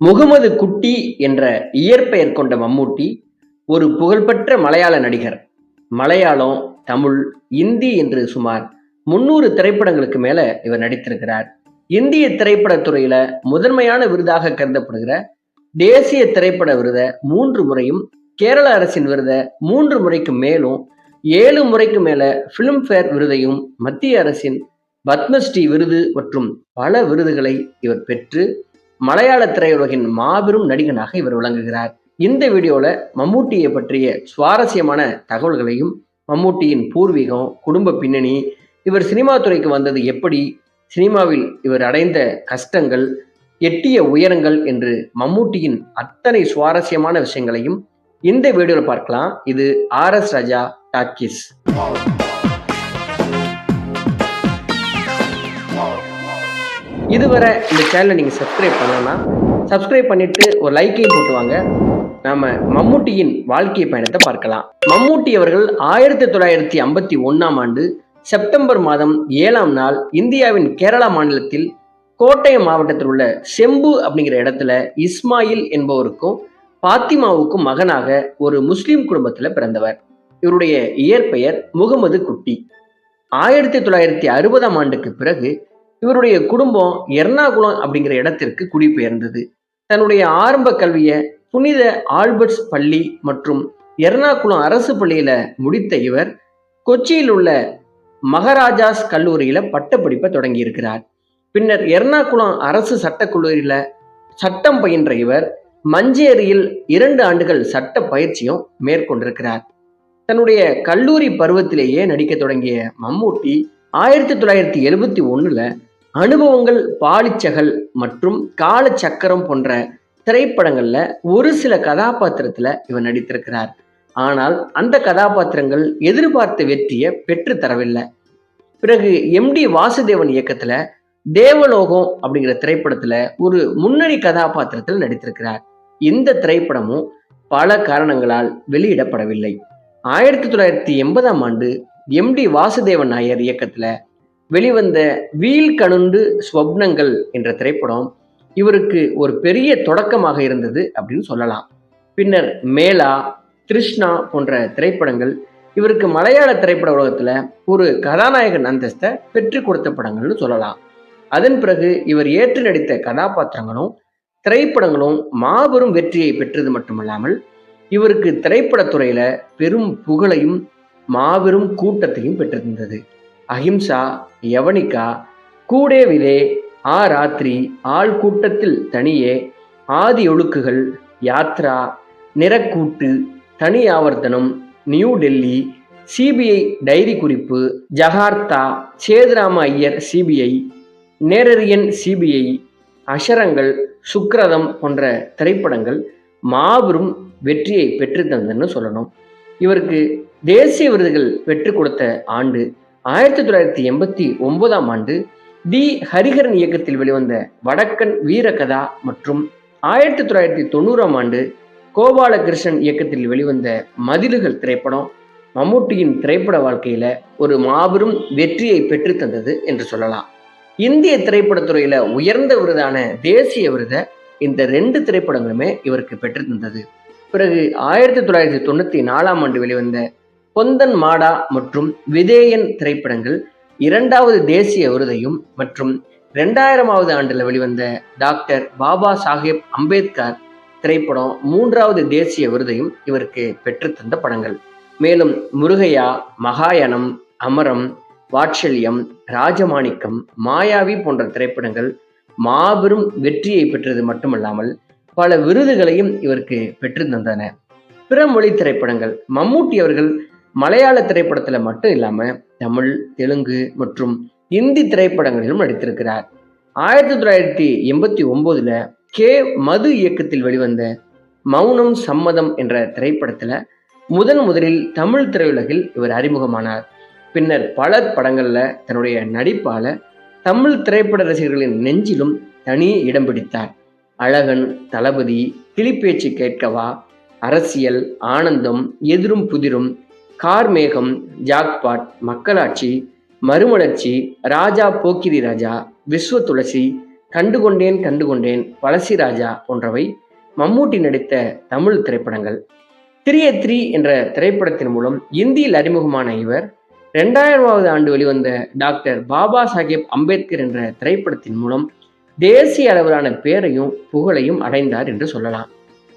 முகமது குட்டி என்ற இயற்பெயர் கொண்ட மம்மூட்டி ஒரு புகழ்பெற்ற மலையாள நடிகர். மலையாளம் தமிழ் இந்தி என்று சுமார் முன்னூறு திரைப்படங்களுக்கு மேல இவர் நடித்திருக்கிறார். இந்திய திரைப்பட துறையில முதன்மையான விருதாக கருதப்படுகிற தேசிய திரைப்பட விருதை மூன்று முறையும் கேரள அரசின் விருதை மூன்று முறைக்கு மேலும் ஏழு முறைக்கு மேல பிலிம்ஃபேர் விருதையும் மத்திய அரசின் பத்மஸ்ரீ விருது மற்றும் பல விருதுகளை இவர் பெற்று மலையாள திரையுலகின் மாபெரும் நடிகனாக இவர் விளங்குகிறார். இந்த வீடியோல மம்மூட்டியை பற்றிய சுவாரஸ்யமான தகவல்களையும் மம்மூட்டியின் பூர்வீகம் குடும்ப பின்னணி இவர் சினிமா துறைக்கு வந்தது எப்படி சினிமாவில் இவர் அடைந்த கஷ்டங்கள் எட்டிய உயரங்கள் என்று மம்மூட்டியின் அத்தனை சுவாரஸ்யமான விஷயங்களையும் இந்த வீடியோவில் பார்க்கலாம். இது ஆர் எஸ் ராஜா டாக்கிஸ். இதுவரை இந்த சேனலை நீங்கள் சப்ஸ்கிரைப் பண்ணலன்னா சப்ஸ்கிரைப் பண்ணிட்டு ஒரு லைக்கையும் போட்டு வாங்க. நாம மம்மூட்டியின் வாழ்க்கை பயணத்தை பார்க்கலாம். மம்மூட்டி அவர்கள் ஆயிரத்தி தொள்ளாயிரத்தி ஐம்பத்தி ஒன்றாம் ஆண்டு செப்டம்பர் மாதம் ஏழாம் நாள் இந்தியாவின் கேரளா மாநிலத்தில் கோட்டயம் மாவட்டத்தில் உள்ள செம்பு அப்படிங்கிற இடத்துல இஸ்மாயில் என்பவருக்கும் பாத்திமாவுக்கும் மகனாக ஒரு முஸ்லிம் குடும்பத்தில் பிறந்தவர். இவருடைய இயற்பெயர் முகமது குட்டி. ஆயிரத்தி தொள்ளாயிரத்தி அறுபதாம் ஆண்டுக்கு பிறகு இவருடைய குடும்பம் எர்ணாகுளம் அப்படிங்கிற இடத்திற்கு குடிபெயர்ந்தது. தன்னுடைய ஆரம்ப கல்வியை புனித ஆல்பர்ட்ஸ் பள்ளி மற்றும் எர்ணாகுளம் அரசு பள்ளியில முடித்த இவர் கொச்சியில் உள்ள மகாராஜாஸ் கல்லூரியில பட்டப்படிப்பை தொடங்கி இருக்கிறார் பின்னர் எர்ணாகுளம் அரசு சட்டக்கல்லூரியில சட்டம் பயின்ற இவர் மஞ்சேரியில் இரண்டு ஆண்டுகள் சட்ட பயிற்சியும் மேற்கொண்டிருக்கிறார். தன்னுடைய கல்லூரி பருவத்திலேயே நடிக்க தொடங்கிய மம்மூட்டி ஆயிரத்தி தொள்ளாயிரத்தி எழுபத்தி ஒண்ணுல அனுபவங்கள் பாலிச்சகல் மற்றும் காலச்சக்கரம் போன்ற திரைப்படங்கள்ல ஒரு சில கதாபாத்திரத்துல இவர் நடித்திருக்கிறார். ஆனால் அந்த கதாபாத்திரங்கள் எதிர்பார்த்த வெற்றியை பெற்று தரவில்லை. பிறகு எம் டி வாசுதேவன் இயக்கத்துல தேவலோகம் அப்படிங்கிற திரைப்படத்துல ஒரு முன்னணி கதாபாத்திரத்தில் நடித்திருக்கிறார். இந்த திரைப்படமும் பல காரணங்களால் வெளியிடப்படவில்லை. ஆயிரத்தி தொள்ளாயிரத்தி எண்பதாம் ஆண்டு எம் டி வாசுதேவன் நாயர் இயக்கத்துல வெளிவந்த வீல் கணுண்டு ஸ்வப்னங்கள் என்ற திரைப்படம் இவருக்கு ஒரு பெரிய தொடக்கமாக இருந்தது அப்படின்னு சொல்லலாம். பின்னர் மேலா கிருஷ்ணா போன்ற திரைப்படங்கள் இவருக்கு மலையாள திரைப்பட உலகத்தில் ஒரு கதாநாயகன் அந்தஸ்தை பெற்று கொடுத்த படங்கள்னு சொல்லலாம். அதன் பிறகு இவர் ஏற்று நடித்த கதாபாத்திரங்களும் திரைப்படங்களும் மாபெரும் வெற்றியை பெற்றது மட்டுமல்லாமல் இவருக்கு திரைப்படத்துறையில பெரும் புகழையும் மாபெரும் கூட்டத்தையும் பெற்றிருந்தது. அஹிம்சா யவனிகா கூடே விதே ஆ ராத்திரி ஆள் கூட்டத்தில் தனியே ஆதி ஒழுக்குகள் Yatra Nirakkoottu Thani Avarthanam New Delhi CBI diary Kurippu Jagratha Sethurama Iyer CBI Nerariyan CBI Aksharangal Sukrutham போன்ற திரைப்படங்கள் மாபெரும் வெற்றியை பெற்று தந்ததுன்னு சொல்லணும். இவருக்கு தேசிய விருதுகள் பெற்றுக் கொடுத்த ஆண்டு ஆயிரத்தி தொள்ளாயிரத்தி எண்பத்தி ஒன்பதாம் ஆண்டு டி ஹரிஹரன் இயக்கத்தில் வெளிவந்த வடக்கன் வீரகதா மற்றும் ஆயிரத்தி தொள்ளாயிரத்தி தொண்ணூறாம் ஆண்டு கோபாலகிருஷ்ணன் இயக்கத்தில் வெளிவந்த மதில்கள் திரைப்படம் மம்மூட்டியின் திரைப்பட வாழ்க்கையில ஒரு மாபெரும் வெற்றியை பெற்று தந்தது என்று சொல்லலாம். இந்திய திரைப்படத்துறையில உயர்ந்த விருதான தேசிய விருதை இந்த ரெண்டு திரைப்படங்களுமே இவருக்கு பெற்று தந்தது. பிறகு ஆயிரத்தி தொள்ளாயிரத்தி தொண்ணூத்தி நாலாம் ஆண்டு வெளிவந்த பொந்தன் மாடா மற்றும் விதேயன் திரைப்படங்கள் இரண்டாவது தேசிய விருதையும் மற்றும் இரண்டாயிரமாவது ஆண்டில் வெளிவந்த டாக்டர் பாபா சாஹேப் அம்பேத்கர் திரைப்படம் மூன்றாவது தேசிய விருதையும் இவருக்கு பெற்றுத்தந்த படங்கள். மேலும் முருகையா மகாயணம் அமரம் வாட்சல்யம் ராஜமாணிக்கம் மாயாவி போன்ற திரைப்படங்கள் மாபெரும் வெற்றியை பெற்றது மட்டுமல்லாமல் பல விருதுகளையும் இவருக்கு பெற்று தந்தன. பிற மொழி திரைப்படங்கள் மம்மூட்டி அவர்கள் மலையாள திரைப்படத்துல மட்டும் இல்லாம தமிழ் தெலுங்கு மற்றும் இந்தி திரைப்படங்களிலும் நடித்திருக்கிறார். ஆயிரத்தி தொள்ளாயிரத்தி எண்பத்தி ஒன்பதுல கே மது இயக்கத்தில் வெளிவந்த மௌனம் சம்மதம் என்ற திரைப்படத்துல முதன் முதலில் தமிழ் திரையுலகில் இவர் அறிமுகமானார். பின்னர் பல படங்கள்ல தன்னுடைய நடிப்பால தமிழ் திரைப்பட ரசிகர்களின் நெஞ்சிலும் தனி இடம் பிடித்தார். அழகன் தளபதி கிளிப்பேச்சு கேட்கவா அரசியல் ஆனந்தம் எதிரும் புதிரும் கார்மேகம் ஜாக்பாட் மக்களாட்சி மறுமலர்ச்சி ராஜா போக்கிரி ராஜா விஸ்வ துளசி கண்டுகொண்டேன் கண்டுகொண்டேன் பழசிராஜா போன்றவை மம்மூட்டி நடித்த தமிழ் திரைப்படங்கள். த்ரீ த்ரீ என்ற திரைப்படத்தின் மூலம் இந்தியில் அறிமுகமான இவர் ரெண்டாயிரமாவது ஆண்டு வெளிவந்த டாக்டர் பாபா சாஹேப் அம்பேத்கர் என்ற திரைப்படத்தின் மூலம் தேசிய அளவிலான பேரையும் புகழையும் அடைந்தார் என்று சொல்லலாம்.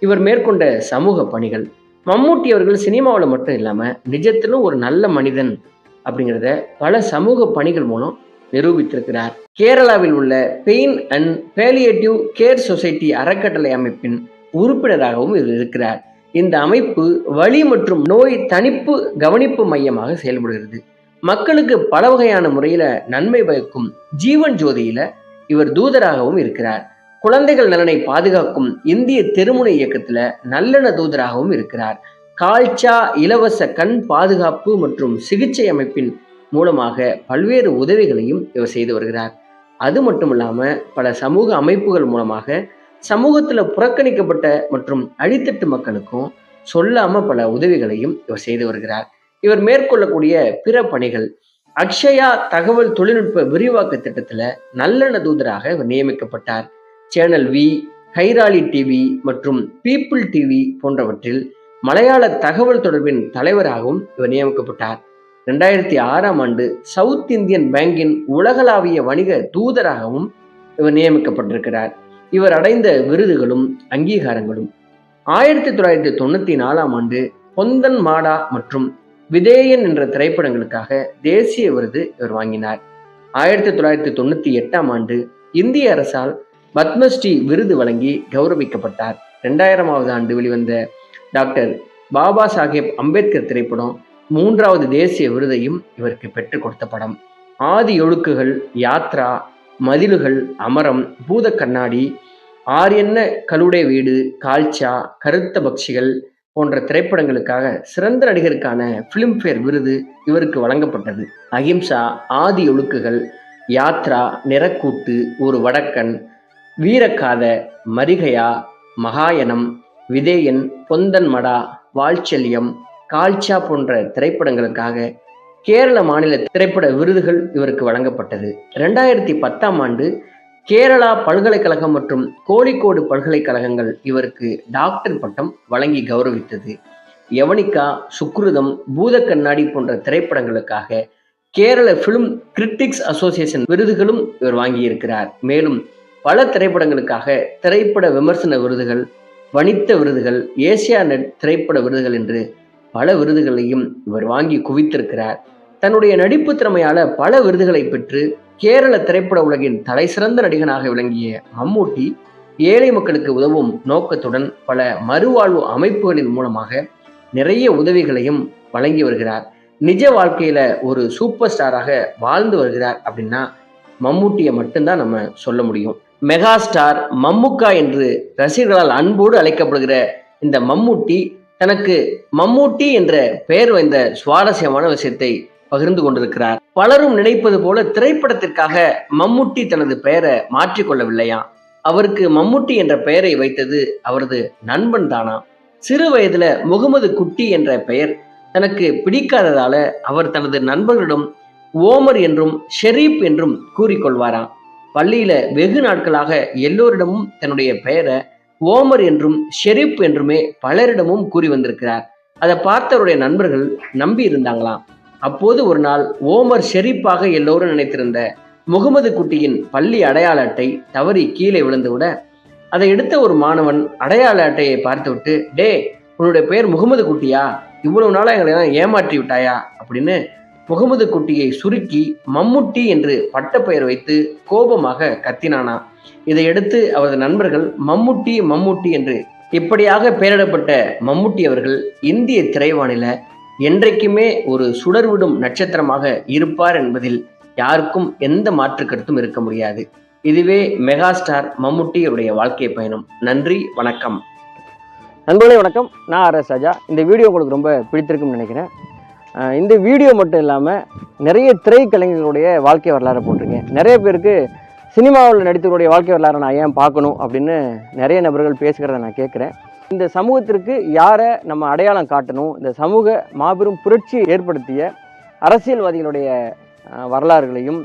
இவர் மேற்கொண்ட சமூக பணிகள் மம்மூட்டி அவர்கள் சினிமாவில் மட்டும் இல்லாமல் நிஜத்திலும் ஒரு நல்ல மனிதன் அப்படிங்கிறத பல சமூக பணிகள் மூலம் நிரூபித்திருக்கிறார். கேரளாவில் உள்ள pain and palliative care society அறக்கட்டளை அமைப்பின் உறுப்பினராகவும் இவர் இருக்கிறார். இந்த அமைப்பு வலி மற்றும் நோய் தணிப்பு கவனிப்பு மையமாக செயல்படுகிறது. மக்களுக்கு பல வகையான முறையில் நன்மை பயக்கும் ஜீவன் ஜோதியில இவர் தூதராகவும் இருக்கிறார். குழந்தைகள் நலனை பாதுகாக்கும் இந்திய தெருமுனை இயக்கத்துல நல்லெண்ண தூதராகவும் இருக்கிறார். கால்ச்சா இலவச கண் பாதுகாப்பு மற்றும் சிகிச்சை அமைப்பின் மூலமாக பல்வேறு உதவிகளையும் இவர் செய்து வருகிறார். அது மட்டும் இல்லாம பல சமூக அமைப்புகள் மூலமாக சமூகத்துல புறக்கணிக்கப்பட்ட மற்றும் அடித்தட்டு மக்களுக்கும் சொல்லாம பல உதவிகளையும் இவர் செய்து வருகிறார். இவர் மேற்கொள்ளக்கூடிய பிற பணிகள் அக்ஷயா தகவல் தொழில்நுட்ப விரிவாக்க திட்டத்துல நல்லெண்ண தூதராக இவர் நியமிக்கப்பட்டார். சேனல் வி கைராளி டிவி மற்றும் பீப்புள் டிவி போன்றவற்றில் மலையாள தகவல் தொடர்பின் தலைவராகவும் இவர் நியமிக்கப்பட்டார். ரெண்டாயிரத்தி ஆறாம் ஆண்டு சவுத் இந்தியன் பேங்கின் உலகளாவிய வணிக தூதராகவும் இவர் நியமிக்கப்பட்டிருக்கிறார். இவர் அடைந்த விருதுகளும் அங்கீகாரங்களும். ஆயிரத்தி தொள்ளாயிரத்தி தொண்ணூத்தி நாலாம் ஆண்டு பொந்தன் மாடா மற்றும் விதேயன் என்ற திரைப்படங்களுக்காக தேசிய விருது இவர் வாங்கினார். ஆயிரத்தி தொள்ளாயிரத்தி தொண்ணூத்தி எட்டாம் ஆண்டு இந்திய அரசால் பத்மஸ்ரீ விருது வழங்கி கௌரவிக்கப்பட்டார். ரெண்டாயிரமாவது ஆண்டு வெளிவந்த டாக்டர் பாபா சாஹேப் அம்பேத்கர் திரைப்படம் மூன்றாவது தேசிய விருதையும் இவருக்கு பெற்றுக் கொடுத்த படம். ஆதி ஒழுக்குகள் யாத்ரா மதிலுகள் அமரம் பூத கண்ணாடி ஆரியன்ன கலுடை வீடு கால்ச்சா கருத்த பக்ஷிகள் போன்ற திரைப்படங்களுக்காக சிறந்த நடிகருக்கான ஃபிலிம்ஃபேர் விருது இவருக்கு வழங்கப்பட்டது. அகிம்சா ஆதி ஒழுக்குகள் யாத்ரா நிறக்கூட்டு ஒரு வடக்கன் வீரக்காத மரிகையா மகாயனம் விதேயன் பொந்தன் மடா வால்சல்யம் கால்ச்சா போன்ற திரைப்படங்களுக்காக கேரள மாநில திரைப்பட விருதுகள் இவருக்கு வழங்கப்பட்டது. ரெண்டாயிரத்தி பத்தாம் ஆண்டு கேரளா பல்கலைக்கழகம் மற்றும் கோழிக்கோடு பல்கலைக்கழகங்கள் இவருக்கு டாக்டர் பட்டம் வழங்கி கௌரவித்தது. யவனிகா சுக்ருதம் பூத கண்ணாடி போன்ற திரைப்படங்களுக்காக கேரள ஃபிலிம் கிரிட்டிக்ஸ் அசோசியேஷன் விருதுகளும் இவர் வாங்கியிருக்கிறார். மேலும் பல திரைப்படங்களுக்காக திரைப்பட விமர்சன விருதுகள் வணித்த விருதுகள் ஏசியா நெட் திரைப்பட விருதுகள் என்று பல விருதுகளையும் இவர் வாங்கி குவித்திருக்கிறார். தன்னுடைய நடிப்பு திறமையால பல விருதுகளை பெற்று கேரள திரைப்பட உலகின் தலைசிறந்த நடிகனாக விளங்கிய மம்மூட்டி ஏழை மக்களுக்கு உதவும் நோக்கத்துடன் பல மறுவாழ்வு அமைப்புகளின் மூலமாக நிறைய உதவிகளையும் வழங்கி வருகிறார். நிஜ வாழ்க்கையில ஒரு சூப்பர் ஸ்டாராக வாழ்ந்து வருகிறார் அப்படின்னா மம்மூட்டியை மட்டும்தான் நம்ம சொல்ல முடியும். மெகா ஸ்டார் மம்முக்கா என்று ரசிகர்களால் அன்போடு அழைக்கப்படுகிற இந்த மம்முட்டி தனக்கு மம்முட்டி என்ற பெயர் வைந்த சுவாரஸ்யமான விஷயத்தை பகிர்ந்து கொண்டிருக்கிறார். பலரும் நினைப்பது போல திரைப்படத்திற்காக மம்முட்டி தனது பெயரை மாற்றிக்கொள்ளவில்லையா அவருக்கு மம்முட்டி என்ற பெயரை வைத்தது அவரது நண்பன் தானா? சிறு வயதுல முகமது குட்டி என்ற பெயர் தனக்கு பிடிக்காததால அவர் தனது நண்பர்களிடம் ஓமர் என்றும் ஷெரீப் என்றும் கூறிக்கொள்வாராம் பள்ளியில வெகு நாட்களாக எல்லோரிடமும் தன்னுடைய பெயரை ஓமர் என்றும் ஷெரீப் என்றுமே பலரிடமும் கூறி வந்திருக்கிறார். அதை பார்த்தவருடைய நண்பர்கள் நம்பி இருந்தாங்களாம். அப்போது ஒரு நாள் ஓமர் ஷெரீப்பாக எல்லோரும் நினைத்திருந்த முகமது குட்டியின் பள்ளி அடையாள அட்டை தவறி கீழே விழுந்துவிட அதை எடுத்த ஒரு மாணவன் அடையாள அட்டையை பார்த்துவிட்டு டே உன்னுடைய பெயர் முகமது குட்டியா? இவ்வளவு நாளாக எங்களை ஏமாற்றி விட்டாயா? அப்படின்னு முகமது குட்டியை சுருக்கி மம்முட்டி என்று பட்டப்பெயர் வைத்து கோபமாக கத்தினானா. இதையடுத்து அவரது நண்பர்கள் மம்முட்டி மம்முட்டி என்று இப்படியாக பெயரிடப்பட்ட மம்முட்டி அவர்கள் இந்திய திரைவானில என்றைக்குமே ஒரு சுடர்விடும் நட்சத்திரமாக இருப்பார் என்பதில் யாருக்கும் எந்த மாற்று கருத்தும் இருக்க முடியாது. இதுவே மெகா ஸ்டார் மம்முட்டியுடைய வாழ்க்கை பயணம். நன்றி வணக்கம். நண்பர்களே வணக்கம். நான் ஆர் எஸ் ராஜா. இந்த வீடியோ உங்களுக்கு ரொம்ப பிடித்திருக்கும்னு நினைக்கிறேன். இந்த வீடியோ மட்டும் இல்லாமல் நிறைய திரைக்கலைஞர்களுடைய வாழ்க்கை வரலாறு போட்டிருக்கேன். நிறைய பேருக்கு சினிமாவில் நடித்தவருடைய வாழ்க்கை வரலாறை நான் ஏன் பார்க்கணும் அப்படின்னு நிறைய நபர்கள் பேசுகிறத நான் கேட்குறேன். இந்த சமூகத்திற்கு யாரை நம்ம அடையாளம் காட்டணும்? இந்த சமூக மாபெரும் புரட்சி ஏற்படுத்திய அரசியல்வாதிகளுடைய வரலாறுகளையும்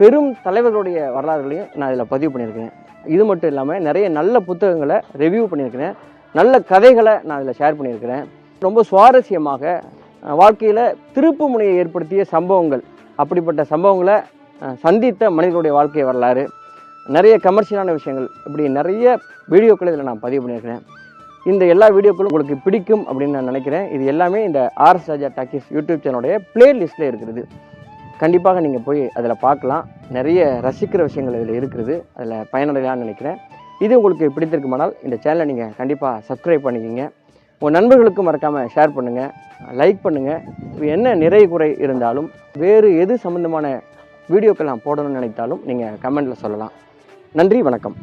பெரும் தலைவர்களுடைய வரலாறுகளையும் நான் இதில் பதிவு பண்ணியிருக்கிறேன் இது மட்டும் இல்லாமல் நிறைய நல்ல புத்தகங்களை ரிவ்யூ பண்ணியிருக்கிறேன். நல்ல கதைகளை நான் இதில் ஷேர் பண்ணியிருக்கிறேன். ரொம்ப சுவாரஸ்யமாக வாழ்க்கையில் திருப்பு முனையை ஏற்படுத்திய சம்பவங்கள். அப்படிப்பட்ட சம்பவங்களை சந்தித்த மனிதர்களுடைய வாழ்க்கை வரலாறு நிறைய கமர்ஷியலான விஷயங்கள் இப்படி நிறைய வீடியோக்களை இதில் நான் பதிவு பண்ணியிருக்கிறேன். இந்த எல்லா வீடியோக்களும் உங்களுக்கு பிடிக்கும் அப்படின்னு நான் நினைக்கிறேன். இது எல்லாமே இந்த ஆர்எஸ் ராஜா டாக்கிஸ் யூடியூப் சேனலுடைய பிளேலிஸ்ட்டில் இருக்கிறது கண்டிப்பாக நீங்கள் போய் அதில் பார்க்கலாம். நிறைய ரசிக்கிற விஷயங்கள் இதில் இருக்கிறது அதில் பயனடையலாம்னு நினைக்கிறேன். இது உங்களுக்கு பிடித்திருக்குமானால் இந்த சேனலை நீங்கள் கண்டிப்பாக சப்ஸ்கிரைப் பண்ணிக்கிங்க. உங்கள் நண்பர்களுக்கும் மறக்காமல் ஷேர் பண்ணுங்கள் லைக் பண்ணுங்கள் என்ன நிறை குறை இருந்தாலும் வேறு எது சம்மந்தமான வீடியோக்கள் நான் போடணும்னு நினைத்தாலும் நீங்கள் கமெண்ட்டில் சொல்லலாம். நன்றி வணக்கம்.